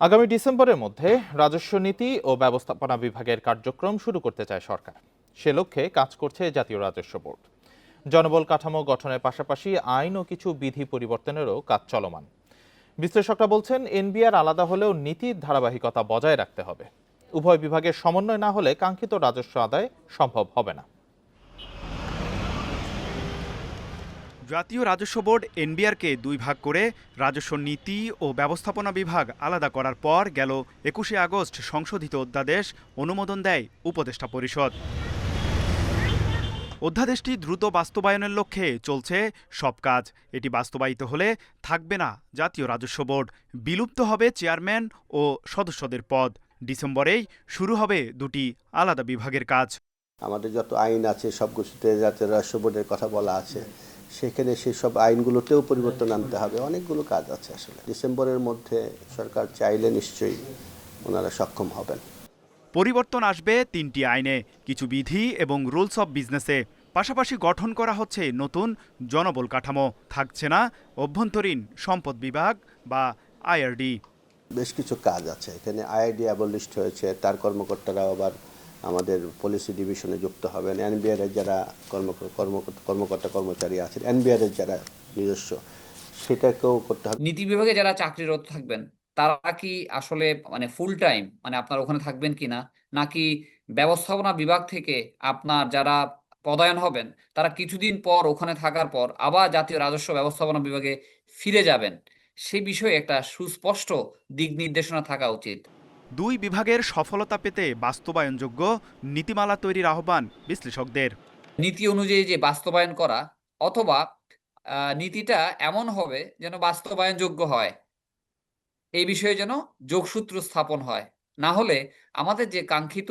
আগামী ডিসেম্বরের মধ্যে রাজস্ব নীতি ও ব্যবস্থাপনা বিভাগের কার্যক্রম শুরু করতে চায় সরকার। সে লক্ষ্যে কাজ করছে জাতীয় রাজস্ব বোর্ড। জনবল কাঠামো গঠনের পাশাপাশি আইন ও কিছু বিধি পরিবর্তনেরও কাজ চলমান। বিশ্লেষকরা বলছেন, এনবিআর আলাদা হলেও নীতির ধারাবাহিকতা বজায় রাখতে হবে। উভয় বিভাগের সমন্বয় না হলে কাঙ্ক্ষিত রাজস্ব আদায় সম্ভব হবে না। জাতীয় রাজস্ব বোর্ড এনবিআরকে দুই ভাগ করে রাজস্ব নীতি ও ব্যবস্থাপনা বিভাগ আলাদা করার পর গেল একুশে আগস্ট সংশোধিত অধ্যাদেশ অনুমোদন দেয় উপদেষ্টা পরিষদ। অধ্যাদেশটি দ্রুত বাস্তবায়নের লক্ষ্যে চলছে সব কাজ। এটি বাস্তবায়িত হলে থাকবে না জাতীয় রাজস্ব বোর্ড। বিলুপ্ত হবে চেয়ারম্যান ও সদস্যদের পদ। ডিসেম্বরেই শুরু হবে দুটি আলাদা বিভাগের কাজ। আমাদের যত আইন আছে সব কিছুতে জাতীয় রাষ্ট্র বোর্ডের কথা বলা আছে। সেখানে সেই সব আইনগুলোতেও পরিবর্তন আনতে হবে। অনেকগুলো কাজ আছে আসলে। ডিসেম্বরের মধ্যে সরকার চাইলে নিশ্চয়ই ওনারা সক্ষম হবেন। পরিবর্তন আসবে তিনটি আইনে কিছু বিধি এবং রুলস অব বিজনেসে। পাশাপাশি গঠন করা হচ্ছে নতুন জনবল কাঠামো। থাকছে না অভ্যন্তরীণ সম্পদ বিভাগ বা আইআরডি বেশ কিছু কাজ আছে। এখানে আইআইডি অ্যাবলিস্ট হয়েছে তার কর্মকর্তারাও আবার আমাদের পলিসি ডিভিশনে যুক্ত হবেন। এনবিআর এর যারা কর্ম, কর্ম- কর্মকর্তা কর্মচারী আছেন এনবিআর এর যারা নিজস্ব, সেটাকেও করতে হবে। নীতি বিভাগে যারা চাকরিরত থাকবেন, তারা কি আসলে মানে ফুল টাইম মানে আপনার ওখানে থাকবেন কিনা? নাকি ব্যবস্থাপনা বিভাগ থেকে আপনার যারা পদায়ন হবেন, তারা কিছুদিন পর ওখানে থাকার পর আবার জাতীয় রাজস্ব ব্যবস্থাপনা বিভাগে ফিরে যাবেন? সেই বিষয়ে একটা সুস্পষ্ট দিক নির্দেশনা থাকা উচিত। দুই বিভাগের সফলতা পেতে বাস্তবায়নযোগ্য নীতিমালা তৈরির আহ্বান বিশ্লেষকদের। নীতি অনুযায়ী যে বাস্তবায়ন করা অথবা নীতিটা এমন হবে যেন বাস্তবায়নযোগ্য হয়। এই বিষয়ে যেন যোগসূত্র স্থাপন হয়। না হলে আমাদের যে কাঙ্ক্ষিত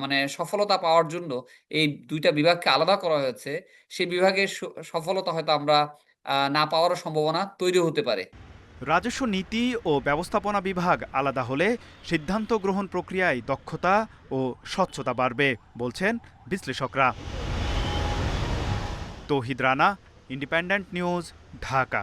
মানে সফলতা পাওয়ার জন্য এই দুইটা বিভাগকে আলাদা করা হয়েছে সেই বিভাগের সফলতা হয়তো আমরা না পাওয়ারও সম্ভাবনা তৈরি হতে পারে। রাজস্ব নীতি ও ব্যবস্থাপনা বিভাগ আলাদা হলে সিদ্ধান্ত গ্রহণ প্রক্রিয়ায় দক্ষতা ও স্বচ্ছতা বাড়বে, বলছেন বিশ্লেষকরা। Tauhid Rana, independent news, Dhaka.